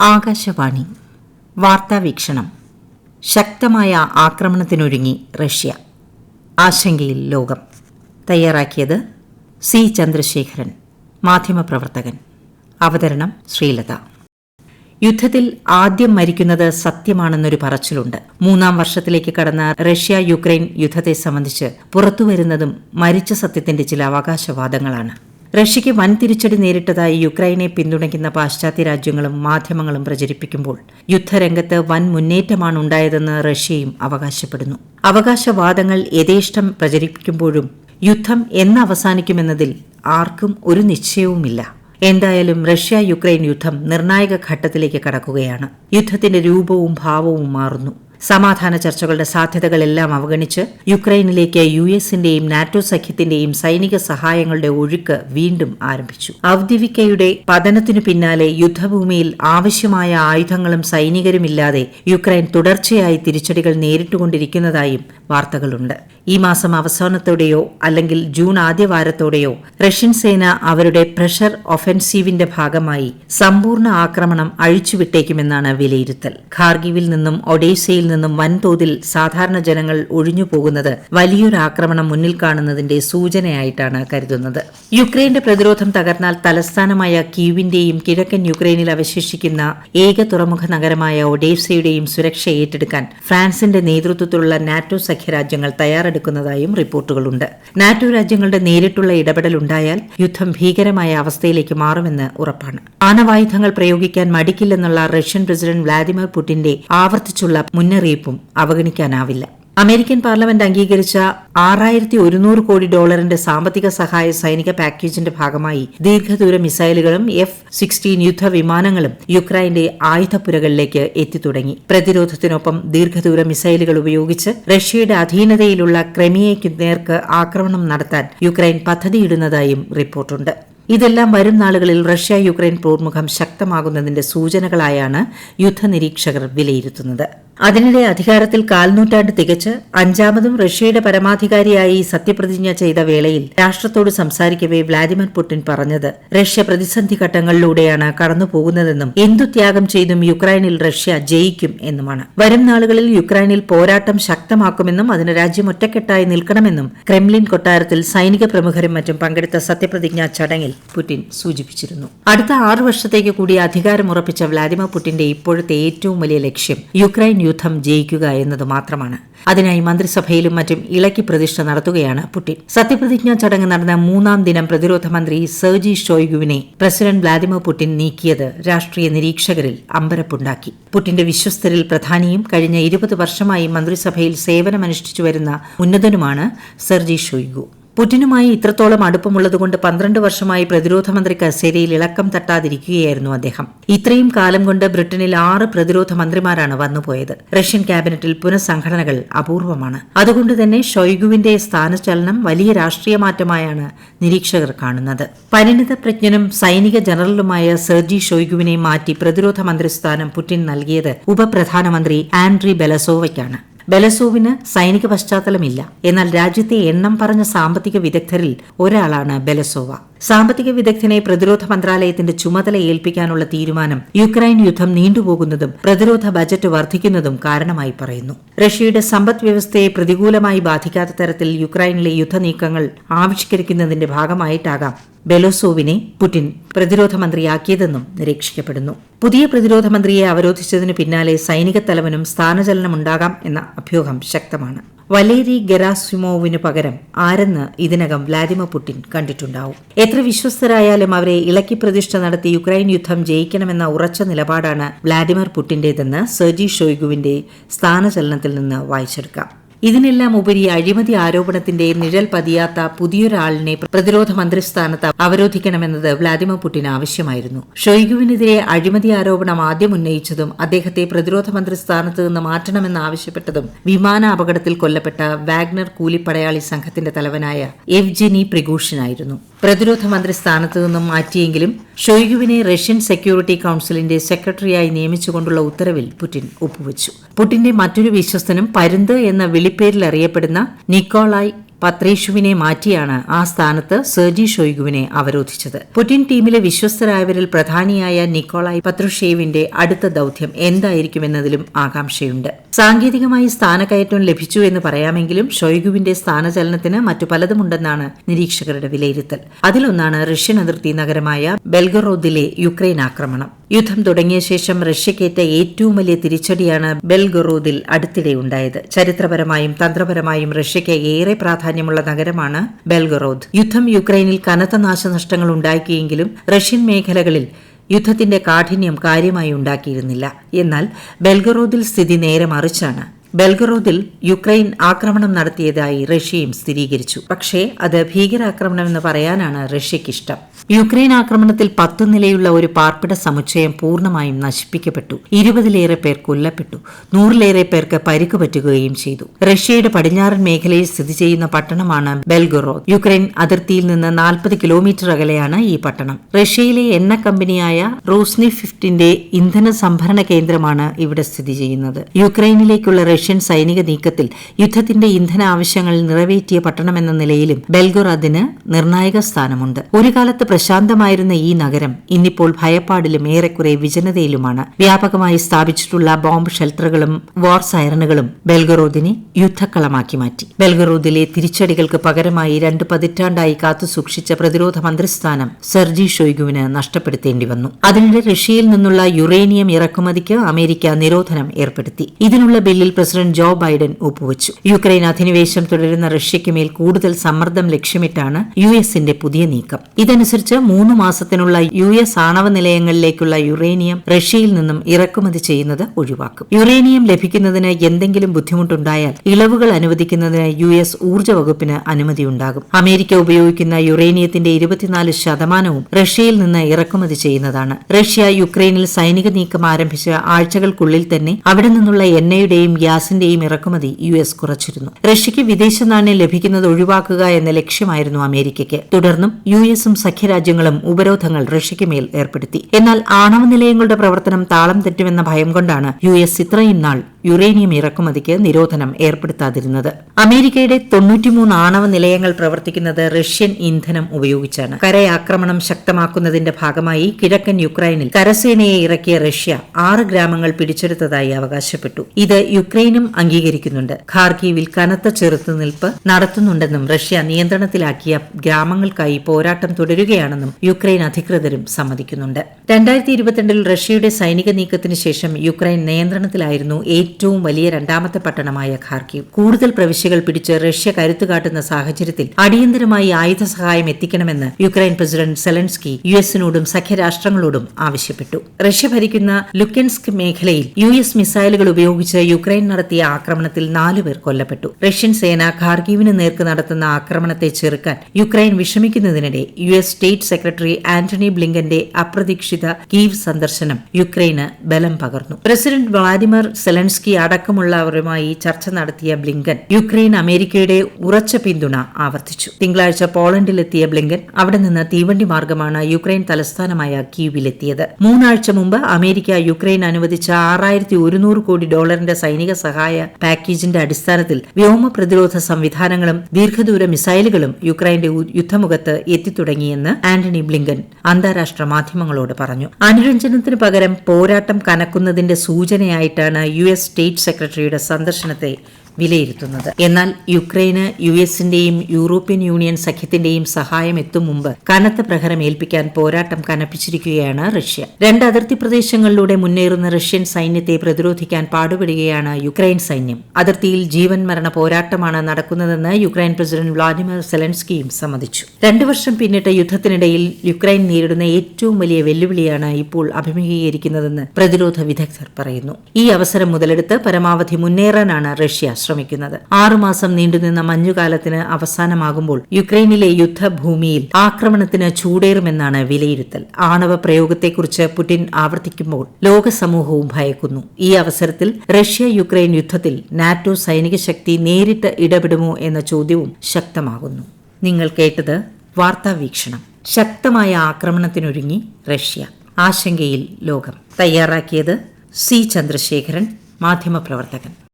ആകാശവാണി. വാർത്താവീക്ഷണം ശക്തമായ ആക്രമണത്തിനൊരുങ്ങി റഷ്യ. ആശങ്കയിൽ ലോകം. തയ്യാറാക്കിയത് സി. ചന്ദ്രശേഖരൻ മാധ്യമപ്രവർത്തകൻ. അവതരണം ശ്രീലത. യുദ്ധത്തിൽ ആദ്യം മരിക്കുന്നത് സത്യമാണെന്നൊരു പറച്ചിലുണ്ട്. മൂന്നാം വർഷത്തിലേക്ക് കടന്ന റഷ്യ യുക്രൈൻ യുദ്ധത്തെ സംബന്ധിച്ച് പുറത്തുവരുന്നതും മരിച്ച സത്യത്തിന്റെ ചില അവകാശവാദങ്ങളാണ്. റഷ്യയ്ക്ക് വൻ തിരിച്ചടി നേരിട്ടതായി യുക്രൈനെ പിന്തുണയ്ക്കുന്ന പാശ്ചാത്യ രാജ്യങ്ങളും മാധ്യമങ്ങളും പ്രചരിപ്പിക്കുമ്പോൾ യുദ്ധരംഗത്ത് വൻ മുന്നേറ്റമാണ് ഉണ്ടായതെന്ന് റഷ്യയും അവകാശപ്പെടുന്നു. അവകാശവാദങ്ങൾ യഥേഷ്ടം പ്രചരിപ്പിക്കുമ്പോഴും യുദ്ധം എന്ന് അവസാനിക്കുമെന്നതിൽ ആർക്കും ഒരു നിശ്ചയവുമില്ല. എന്തായാലും റഷ്യ യുക്രൈൻ യുദ്ധം നിർണായക ഘട്ടത്തിലേക്ക് കടക്കുകയാണ്. യുദ്ധത്തിന്റെ രൂപവും ഭാവവും മാറുന്നു. സമാധാന ചർച്ചകളുടെ സാധ്യതകളെല്ലാം അവഗണിച്ച് യുക്രൈനിലേക്ക് യു എസിന്റെയും നാറ്റോ സഖ്യത്തിന്റെയും സൈനിക സഹായങ്ങളുടെ ഒഴുക്ക് വീണ്ടും ആരംഭിച്ചു. ഔദ്യോഗികയുടെ പതനത്തിനു പിന്നാലെ യുദ്ധഭൂമിയിൽ ആവശ്യമായ ആയുധങ്ങളും സൈനികരുമില്ലാതെ യുക്രൈൻ തുടർച്ചയായി തിരിച്ചടികൾ നേരിട്ടുകൊണ്ടിരിക്കുന്നതായും വാർത്തകളുണ്ട്. ഈ മാസം അവസാനത്തോടെയോ അല്ലെങ്കിൽ ജൂൺ ആദ്യവാരത്തോടെയോ റഷ്യൻ സേന അവരുടെ പ്രഷർ ഒഫൻസീവിന്റെ ഭാഗമായി സമ്പൂർണ ആക്രമണം അഴിച്ചുവിട്ടേക്കുമെന്നാണ് വിലയിരുത്തൽ. ഖാർഗിവിൽ നിന്നും ഒഡേസയിൽ നിന്നും വൻതോതിൽ സാധാരണ ജനങ്ങൾ ഒഴിഞ്ഞു പോകുന്നത് വലിയൊരു ആക്രമണം മുന്നിൽ കാണുന്നതിന്റെ സൂചനയായിട്ടാണ് കരുതുന്നത്. യുക്രൈന്റെ പ്രതിരോധം തകർന്നാൽ തലസ്ഥാനമായ കീവിന്റെയും കിഴക്കൻ യുക്രൈനിൽ അവശേഷിക്കുന്ന ഏക തുറമുഖ നഗരമായ ഒഡേസയുടെയും സുരക്ഷ ഏറ്റെടുക്കാൻ ഫ്രാൻസിന്റെ നേതൃത്വത്തിലുള്ള നാറ്റോ സഖ്യരാജ്യങ്ങൾ തയ്യാറെടുക്കുന്നതായും റിപ്പോർട്ടുകളുണ്ട്. നാറ്റോ രാജ്യങ്ങളുടെ നേരിട്ടുള്ള ഇടപെടൽ ഉണ്ടായാൽ യുദ്ധം ഭീകരമായ അവസ്ഥയിലേക്ക് മാറുമെന്ന് ഉറപ്പാണ്. ആണവായുധങ്ങൾ പ്രയോഗിക്കാൻ മടിക്കില്ലെന്നുള്ള റഷ്യൻ പ്രസിഡന്റ് വ്ളാദിമിർ പുടിന്റെ ആവർത്തിച്ചുള്ള മുന്നറിയിപ്പും അവഗണിക്കാനാവില്ല. അമേരിക്കൻ പാർലമെന്റ് അംഗീകരിച്ച ആറായിരത്തി ഒരുന്നൂറ് കോടി ഡോളറിന്റെ സാമ്പത്തിക സഹായ സൈനിക പാക്കേജിന്റെ ഭാഗമായി ദീർഘദൂര മിസൈലുകളും എഫ് സിക്സ്റ്റീൻ യുദ്ധവിമാനങ്ങളും യുക്രൈന്റെ ആയുധപ്പുരകളിലേക്ക് എത്തിത്തുടങ്ങി. പ്രതിരോധത്തിനൊപ്പം ദീർഘദൂര മിസൈലുകൾ ഉപയോഗിച്ച് റഷ്യയുടെ അധീനതയിലുള്ള ക്രെമിയയ്ക്ക് നേർക്ക് ആക്രമണം നടത്താൻ യുക്രൈൻ പദ്ധതിയിടുന്നതായും റിപ്പോർട്ടുണ്ട്. ഇതെല്ലാം വരും നാളുകളിൽ റഷ്യ യുക്രൈൻ പോർമുഖം ശക്തമാകുന്നതിന്റെ സൂചനകളായാണ് യുദ്ധനിരീക്ഷകർ വിലയിരുത്തുന്നത്. അതിനിടെ അധികാരത്തിൽ കാൽനൂറ്റാണ്ട് തികച്ച് അഞ്ചാമതും റഷ്യയുടെ പരമാധികാരിയായി സത്യപ്രതിജ്ഞ ചെയ്ത വേളയിൽ രാഷ്ട്രത്തോട് സംസാരിക്കവേ വ്ളാദിമിർ പുടിൻ പറഞ്ഞത്. റഷ്യ പ്രതിസന്ധി ഘട്ടങ്ങളിലൂടെയാണ് കടന്നുപോകുന്നതെന്നും എന്തു ത്യാഗം ചെയ്തും യുക്രൈനിൽ റഷ്യ ജയിക്കും എന്നുമാണ്. വരും നാളുകളിൽ യുക്രൈനിൽ പോരാട്ടം ശക്തമാക്കുമെന്നും അതിന് രാജ്യം ഒറ്റക്കെട്ടായി നിൽക്കണമെന്നും ക്രെംലിൻ കൊട്ടാരത്തിൽ സൈനിക പ്രമുഖരും മറ്റും പങ്കെടുത്ത സത്യപ്രതിജ്ഞാ ചടങ്ങിൽ പുടിൻ സൂചിപ്പിച്ചിരുന്നു. അടുത്ത ആറു വർഷത്തേക്ക് കൂടി അധികാരമുറപ്പിച്ച വ്ളാദിമിർ പുടിന്റെ ഇപ്പോഴത്തെ ഏറ്റവും വലിയ ലക്ഷ്യം യുക്രൈൻ യുദ്ധം ജയിക്കുക എന്നത് മാത്രമാണ്. അതിനായി മന്ത്രിസഭയിലും മറ്റും ഇളക്കി പ്രതിഷ്ഠ നടത്തുകയാണ് പുടിൻ. സത്യപ്രതിജ്ഞാ ചടങ്ങ് നടന്ന മൂന്നാം ദിനം പ്രതിരോധ മന്ത്രി സെർജി ഷോയ്ഗുവിനെ പ്രസിഡന്റ് വ്ളാദിമിർ പുടിൻ നീക്കിയത് രാഷ്ട്രീയ നിരീക്ഷകരിൽ അമ്പരപ്പുണ്ടാക്കി. പുടിന്റെ വിശ്വസ്തരിൽ പ്രധാനിയും കഴിഞ്ഞ ഇരുപത് വർഷമായി മന്ത്രിസഭയിൽ സേവനമനുഷ്ഠിച്ചു വരുന്ന ഉന്നതനുമാണ് സെർജി ഷോയ്ഗു. പുടിനുമായി ഇത്രത്തോളം അടുപ്പമുള്ളതുകൊണ്ട് പന്ത്രണ്ട് വർഷമായി പ്രതിരോധ മന്ത്രി കസേരയിൽ ഇളക്കം തട്ടാതിരിക്കുകയായിരുന്നു അദ്ദേഹം. ഇത്രയും കാലം കൊണ്ട് ബ്രിട്ടനിൽ ആറ് പ്രതിരോധ മന്ത്രിമാരാണ് വന്നുപോയത്. റഷ്യൻ ക്യാബിനറ്റിൽ പുനഃസംഘടനകൾ അപൂർവമാണ്. അതുകൊണ്ട് തന്നെ ഷൊയ്ഗുവിന്റെ സ്ഥാനചലനം വലിയ രാഷ്ട്രീയ മാറ്റമായാണ് നിരീക്ഷകർ കാണുന്നത്. പരിണിത പ്രജ്ഞനും സൈനിക ജനറലുമായ സെർജി ഷൊയ്ഗുവിനെ മാറ്റി പ്രതിരോധ മന്ത്രി സ്ഥാനം പുടിൻ നൽകിയത് ഉപപ്രധാനമന്ത്രി ആൻഡ്രി ബെലസോവയ്ക്കാണ്. ബെലസോവിന് സൈനിക പശ്ചാത്തലമില്ല. എന്നാൽ രാജ്യത്തെ എണ്ണം പറഞ്ഞ സാമ്പത്തിക വിദഗ്ധരിൽ ഒരാളാണ് ബെലസോവ. സാമ്പത്തിക വിദഗ്ധനെ പ്രതിരോധ മന്ത്രാലയത്തിന്റെ ചുമതല ഏൽപ്പിക്കാനുള്ള തീരുമാനം യുക്രൈൻ യുദ്ധം നീണ്ടുപോകുന്നതും പ്രതിരോധ ബജറ്റ് വർദ്ധിക്കുന്നതും കാരണമായി പറയുന്നു. റഷ്യയുടെ സമ്പദ് വ്യവസ്ഥയെ പ്രതികൂലമായി ബാധിക്കാത്ത തരത്തിൽ യുക്രൈനിലെ യുദ്ധനീക്കങ്ങൾ ആവിഷ്കരിക്കുന്നതിന്റെ ഭാഗമായിട്ടാകാം ബെലോസോവിനെ പുടിൻ പ്രതിരോധ മന്ത്രിയാക്കിയതെന്നും നിരീക്ഷിക്കപ്പെടുന്നു. പുതിയ പ്രതിരോധ മന്ത്രിയെ അവരോധിച്ചതിനു പിന്നാലെ സൈനിക തലവനും സ്ഥാനചലനമുണ്ടാകാം എന്ന അഭ്യൂഹം ശക്തമാണ്. വലേരി ഗെറാസിമോവിന് പകരം ആരെന്ന് ഇതിനകം വ്ളാദിമിർ പുടിൻ കണ്ടിട്ടുണ്ടാവും. എത്ര വിശ്വസ്തരായാലും അവരെ ഇളക്കി പ്രതിഷ്ഠ നടത്തി യുക്രൈൻ യുദ്ധം ജയിക്കണമെന്ന ഉറച്ച നിലപാടാണ് വ്ളാദിമിർ പുടിന്റേതെന്ന് സെർജി ഷോയ്ഗുവിന്റെ സ്ഥാനചലനത്തിൽ നിന്ന് വായിച്ചെടുക്കാം. ഇതിനെല്ലാം ഉപരി അഴിമതി ആരോപണത്തിന്റെ നിഴൽ പതിയാത്ത പുതിയൊരാളിനെ പ്രതിരോധ മന്ത്രിസ്ഥാനത്ത് അവരോധിക്കണമെന്നത് വ്ളാദിമിർ പുടിൻ ആവശ്യമായിരുന്നു. ഷൊയ്ഗുവിനെതിരെ അഴിമതി ആരോപണം ആദ്യം ഉന്നയിച്ചതും അദ്ദേഹത്തെ പ്രതിരോധ മന്ത്രി സ്ഥാനത്ത് നിന്ന് മാറ്റണമെന്ന് ആവശ്യപ്പെട്ടതും വിമാന അപകടത്തിൽ കൊല്ലപ്പെട്ട വാഗ്നർ കൂലിപ്പടയാളി സംഘത്തിന്റെ തലവനായ എവ്ജെനി പ്രിഗൂഷിനായിരുന്നു. പ്രതിരോധ മന്ത്രി സ്ഥാനത്ത് നിന്നും മാറ്റിയെങ്കിലും ഷൊയ്ഗുവിനെ റഷ്യൻ സെക്യൂരിറ്റി കൌൺസിലിന്റെ സെക്രട്ടറിയായി നിയമിച്ചുകൊണ്ടുള്ള ഉത്തരവിൽ പുടിൻ ഒപ്പുവച്ചു. പുടിന്റെ മറ്റൊരു വിശ്വസ്തനും പരുന്ത് എന്ന വിളിപ്പേരിൽ അറിയപ്പെടുന്ന നിക്കോളായ് പത്രേഷുവിനെ മാറ്റിയാണ് ആ സ്ഥാനത്ത് സെർജി ഷോയ്ഗുവിനെ അവരോധിച്ചത്. പുടിൻ ടീമിലെ വിശ്വസ്തരായവരിൽ പ്രധാനിയായ നിക്കോളായി പത്രുഷേവിന്റെ അടുത്ത ദൌത്യം എന്തായിരിക്കുമെന്നതിലും ആകാംക്ഷയുണ്ട്. സാങ്കേതികമായി സ്ഥാനക്കയറ്റം ലഭിച്ചു എന്ന് പറയാമെങ്കിലും ഷോയ്ഗുവിന്റെ സ്ഥാനചലനത്തിന് മറ്റു പലതുമുണ്ടെന്നാണ് നിരീക്ഷകരുടെ വിലയിരുത്തൽ. അതിലൊന്നാണ് റഷ്യൻ അതിർത്തി നഗരമായ ബെൽഗറോദിലെ യുക്രൈൻ ആക്രമണം. യുദ്ധം തുടങ്ങിയ ശേഷം റഷ്യക്കേറ്റ ഏറ്റവും വലിയ തിരിച്ചടിയാണ് ബെൽഗറോദിൽ അടുത്തിടെ ഉണ്ടായത് ചരിത്രപരമായും തന്ത്രപരമായും റഷ്യയ്ക്ക് ഏറെ പ്രാധാന്യമുള്ള നഗരമാണ് ബെൽഗറോദ്. യുദ്ധം യുക്രൈനിൽ കനത്ത നാശനഷ്ടങ്ങൾ ഉണ്ടാക്കിയെങ്കിലും റഷ്യൻ മേഖലകളിൽ യുദ്ധത്തിന്റെ കാഠിന്യം കാര്യമായി ഉണ്ടാക്കിയിരുന്നില്ല. എന്നാൽ ബെൽഗറോദിൽ സ്ഥിതി നേരെ മറിച്ചാണ്. ബെൽഗറോദിൽ യുക്രൈൻ ആക്രമണം നടത്തിയതായി റഷ്യയും സ്ഥിരീകരിച്ചു. പക്ഷേ അത് ഭീകരാക്രമണമെന്ന് പറയാനാണ് റഷ്യയ്ക്കിഷ്ടം. യുക്രൈൻ ആക്രമണത്തിൽ പത്തു നിലയുള്ള ഒരു പാർപ്പിട സമുച്ചയം പൂർണമായും നശിപ്പിക്കപ്പെട്ടു. ഇരുപതിലേറെ പേർ കൊല്ലപ്പെട്ടു. നൂറിലേറെ പേർക്ക് പരിക്ക് പറ്റുകയും ചെയ്തു. റഷ്യയുടെ പടിഞ്ഞാറൻ മേഖലയിൽ സ്ഥിതി ചെയ്യുന്ന പട്ടണമാണ് ബെൽഗറോദ്. യുക്രൈൻ അതിർത്തിയിൽ നിന്ന് നാൽപ്പത് കിലോമീറ്റർ അകലെയാണ് ഈ പട്ടണം. റഷ്യയിലെ എണ്ണ കമ്പനിയായ റോസ്നി ഫിഫ്റ്റിന്റെ ഇന്ധന സംഭരണ കേന്ദ്രമാണ് ഇവിടെ സ്ഥിതി ചെയ്യുന്നത്. യുക്രൈനിലേക്കുള്ള റഷ്യൻ സൈനിക നീക്കത്തിൽ യുദ്ധത്തിന്റെ ഇന്ധന ആവശ്യങ്ങൾ നിറവേറ്റിയ പട്ടണമെന്ന നിലയിലും ബെൽഗൊറാദിന് നിർണായക സ്ഥാനമുണ്ട്. ഒരു കാലത്ത് പ്രശാന്തമായിരുന്ന ഈ നഗരം ഇന്നിപ്പോൾ ഭയപ്പാടിലും ഏറെക്കുറെ വിജനതയിലുമാണ്. വ്യാപകമായി സ്ഥാപിച്ചിട്ടുള്ള ബോംബ് ഷെൽട്ടറുകളും വാർ സൈറനുകളും ബെൽഗറോദിനെ യുദ്ധക്കളമാക്കി മാറ്റി. ബെൽഗറോദിലെ തിരിച്ചടികൾക്ക് പകരമായി രണ്ട് പതിറ്റാണ്ടായി കാത്തുസൂക്ഷിച്ച പ്രതിരോധ മന്ത്രിസ്ഥാനം സെർജി ഷോയ്ഗുവിന് നഷ്ടപ്പെടുത്തേണ്ടി വന്നു. അതിനിടെ റഷ്യയിൽ നിന്നുള്ള യുറേനിയം ഇറക്കുമതിക്ക് അമേരിക്ക നിരോധനം ഏർപ്പെടുത്തി. ഇതിനുള്ള ബില്ലിൽ പ്രസിഡന്റ് ജോ ബൈഡൻ ഒപ്പുവച്ചു. യുക്രൈൻ അധിനിവേശം തുടരുന്ന റഷ്യയ്ക്ക് മേൽ കൂടുതൽ സമ്മർദ്ദം ലക്ഷ്യമിട്ടാണ് യു എസിന്റെ പുതിയ നീക്കം. ഇതനുസരിച്ച് മൂന്ന് മാസത്തിനുള്ള യു എസ് ആണവ നിലയങ്ങളിലേക്കുള്ള യുറേനിയം റഷ്യയിൽ നിന്നും ഇറക്കുമതി ചെയ്യുന്നത് ഒഴിവാക്കും. യുറേനിയം ലഭിക്കുന്നതിന് എന്തെങ്കിലും ബുദ്ധിമുട്ടുണ്ടായാൽ ഇളവുകൾ അനുവദിക്കുന്നതിന് യു എസ് ഊർജ വകുപ്പിന് അനുമതിയുണ്ടാകും. അമേരിക്ക ഉപയോഗിക്കുന്ന യുറേനിയത്തിന്റെ ഇരുപത്തിനാല് ശതമാനവും റഷ്യയിൽ നിന്ന് ഇറക്കുമതി ചെയ്യുന്നതാണ്. റഷ്യ യുക്രൈനിൽ സൈനിക നീക്കം ആരംഭിച്ച ആഴ്ചകൾക്കുള്ളിൽ തന്നെ അവിടെ നിന്നുള്ള എണ്ണയുടെയും ഗ്യാസിന്റെയും ഇറക്കുമതി യു എസ് കുറച്ചിരുന്നു. റഷ്യയ്ക്ക് വിദേശ നാണ്യം ലഭിക്കുന്നത് ഒഴിവാക്കുക എന്ന ലക്ഷ്യമായിരുന്നു അമേരിക്കയ്ക്ക്. തുടർന്നും യു എസും സഖ്യരാജ്യങ്ങളും ഉപരോധങ്ങൾ റഷ്യയ്ക്ക് മേൽ ഏർപ്പെടുത്തി. എന്നാൽ ആണവ നിലയങ്ങളുടെ പ്രവർത്തനം താളം തെറ്റുമെന്ന ഭയം കൊണ്ടാണ് യു എസ് ഇത്രയും നാൾ യുറേനിയം ഇറക്കുമതിക്ക് നിരോധനം ഏർപ്പെടുത്താതിരുന്നത്. അമേരിക്കയുടെ തൊണ്ണൂറ്റിമൂന്ന് ആണവ നിലയങ്ങൾ പ്രവർത്തിക്കുന്നത് റഷ്യൻ ഇന്ധനം ഉപയോഗിച്ചാണ്. കരയാക്രമണം ശക്തമാക്കുന്നതിന്റെ ഭാഗമായി കിഴക്കൻ യുക്രൈനിൽ കരസേനയെ ഇറക്കിയ റഷ്യ ആറ് ഗ്രാമങ്ങൾ പിടിച്ചെടുത്തതായി അവകാശപ്പെട്ടു. ഇത് യുക്രൈനും അംഗീകരിക്കുന്നുണ്ട്. ഖാർഗീവിൽ കനത്ത ചെറുത്തുനിൽപ്പ് നടത്തുന്നുണ്ടെന്നും റഷ്യ നിയന്ത്രണത്തിലാക്കിയ ഗ്രാമങ്ങൾക്കായി പോരാട്ടം തുടരുകയാണെന്നും യുക്രൈൻ അധികൃതരും സമ്മതിക്കുന്നുണ്ട്. രണ്ടായിരത്തി ഇരുപത്തിരണ്ടിൽ റഷ്യയുടെ സൈനിക നീക്കത്തിന് ശേഷം യുക്രൈൻ നിയന്ത്രണത്തിലായിരുന്നു ഏറ്റവും വലിയ രണ്ടാമത്തെ പട്ടണമായ ഖാർക്കീവ്. കൂടുതൽ പ്രവിശ്യകൾ പിടിച്ച് റഷ്യ കരുത്തുകാട്ടുന്ന സാഹചര്യത്തിൽ അടിയന്തരമായി ആയുധ സഹായം എത്തിക്കണമെന്ന് യുക്രൈൻ പ്രസിഡന്റ് സെലൻസ്കി യു എസിനോടും സഖ്യരാഷ്ട്രങ്ങളോടും ആവശ്യപ്പെട്ടു. റഷ്യ ഭരിക്കുന്ന ലുക്കൻസ്ക് മേഖലയിൽ യു എസ് മിസൈലുകൾ ഉപയോഗിച്ച് യുക്രൈൻ നടത്തിയ ആക്രമണത്തിൽ നാലുപേർ കൊല്ലപ്പെട്ടു. റഷ്യൻ സേന ഖാർഗീവിന് നേർക്ക് നടത്തുന്ന ആക്രമണത്തെ ചെറുക്കാൻ Ukraine വിഷമിക്കുന്നതിനിടെ U S state secretary Antony ബ്ലിങ്കന്റെ അപ്രതീക്ഷിത കീവ് സന്ദർശനം യുക്രൈന് ബലം പകർന്നു. പ്രസിഡന്റ് വ്ളാഡിമിർ സെലൻസ്കി അടക്കമുള്ളവരുമായി ചർച്ച നടത്തിയ ബ്ലിങ്കൻ യുക്രൈൻ അമേരിക്കയുടെ ഉറച്ച പിന്തുണ ആവർത്തിച്ചു. തിങ്കളാഴ്ച പോളണ്ടിലെത്തിയ ബ്ലിങ്കൻ അവിടെ നിന്ന് തീവണ്ടി മാർഗമാണ് യുക്രൈൻ തലസ്ഥാനമായ കീവിലെത്തിയത് മൂന്നാഴ്ച മുമ്പ് അമേരിക്ക യുക്രൈൻ അനുവദിച്ച ആറായിരത്തി ഒരുന്നൂറ് കോടി ഡോളറിന്റെ സൈനിക സഹായ പാക്കേജിന്റെ അടിസ്ഥാനത്തിൽ വ്യോമ പ്രതിരോധ സംവിധാനങ്ങളും ദീർഘദൂര മിസൈലുകളും യുക്രൈന്റെ യുദ്ധമുഖത്ത് എത്തിത്തുടങ്ങിയെന്ന് ആന്റണി ബ്ലിങ്കൻ അന്താരാഷ്ട്ര മാധ്യമങ്ങളോട് പറഞ്ഞു. അനുരഞ്ജനത്തിന് പകരം പോരാട്ടം കനക്കുന്നതിന്റെ സൂചനയായിട്ടാണ് യു എസ് സ്റ്റേറ്റ് സെക്രട്ടറിയുടെ സന്ദർശനത്തെ വിലയിരുത്തുന്നത്. എന്നാൽ യുക്രൈന് യു എസിന്റെയും യൂറോപ്യൻ യൂണിയൻ സഖ്യത്തിന്റെയും സഹായം എത്തും മുമ്പ് കനത്ത പ്രഹരം ഏൽപ്പിക്കാൻ പോരാട്ടം കനപ്പിച്ചിരിക്കുകയാണ് റഷ്യ. രണ്ട് അതിർത്തി പ്രദേശങ്ങളിലൂടെ മുന്നേറുന്ന റഷ്യൻ സൈന്യത്തെ പ്രതിരോധിക്കാൻ പാടുപെടുകയാണ് യുക്രൈൻ സൈന്യം. അതിർത്തിയിൽ ജീവൻ മരണ പോരാട്ടമാണ് നടക്കുന്നതെന്ന് യുക്രൈൻ പ്രസിഡന്റ് വ്ളാഡിമിർ സെലൻസ്കിയും സമ്മതിച്ചു. രണ്ടു വർഷം പിന്നിട്ട യുദ്ധത്തിനിടയിൽ യുക്രൈൻ നേരിടുന്ന ഏറ്റവും വലിയ വെല്ലുവിളിയാണ് ഇപ്പോൾ അഭിമുഖീകരിക്കുന്നതെന്ന് പ്രതിരോധ വിദഗ്ധർ പറയുന്നു. ഈ അവസരം മുതലെടുത്ത് പരമാവധി മുന്നേറാനാണ് റഷ്യ ശ്രമിക്കുന്നത് ആറുമാസം നീണ്ടുനിന്ന മഞ്ഞുകാലത്തിന് അവസാനമാകുമ്പോൾ യുക്രൈനിലെ യുദ്ധഭൂമിയിൽ ആക്രമണത്തിന് ചൂടേറുമെന്നാണ് വിലയിരുത്തൽ. ആണവ പ്രയോഗത്തെക്കുറിച്ച് പുടിൻ ആവർത്തിക്കുമ്പോൾ ലോക സമൂഹവും ഭയക്കുന്നു. ഈ അവസരത്തിൽ റഷ്യ യുക്രൈൻ യുദ്ധത്തിൽ നാറ്റോ സൈനിക ശക്തി നേരിട്ട് ഇടപെടുമോ എന്ന ചോദ്യവും ശക്തമാകുന്നു. നിങ്ങൾ കേട്ടത് വാർത്താ വീക്ഷണം. ശക്തമായ ആക്രമണത്തിനൊരുങ്ങി റഷ്യ. ആശങ്കയിൽ ലോകം. തയ്യാറാക്കിയത് സി. ചന്ദ്രശേഖരൻ മാധ്യമപ്രവർത്തകൻ.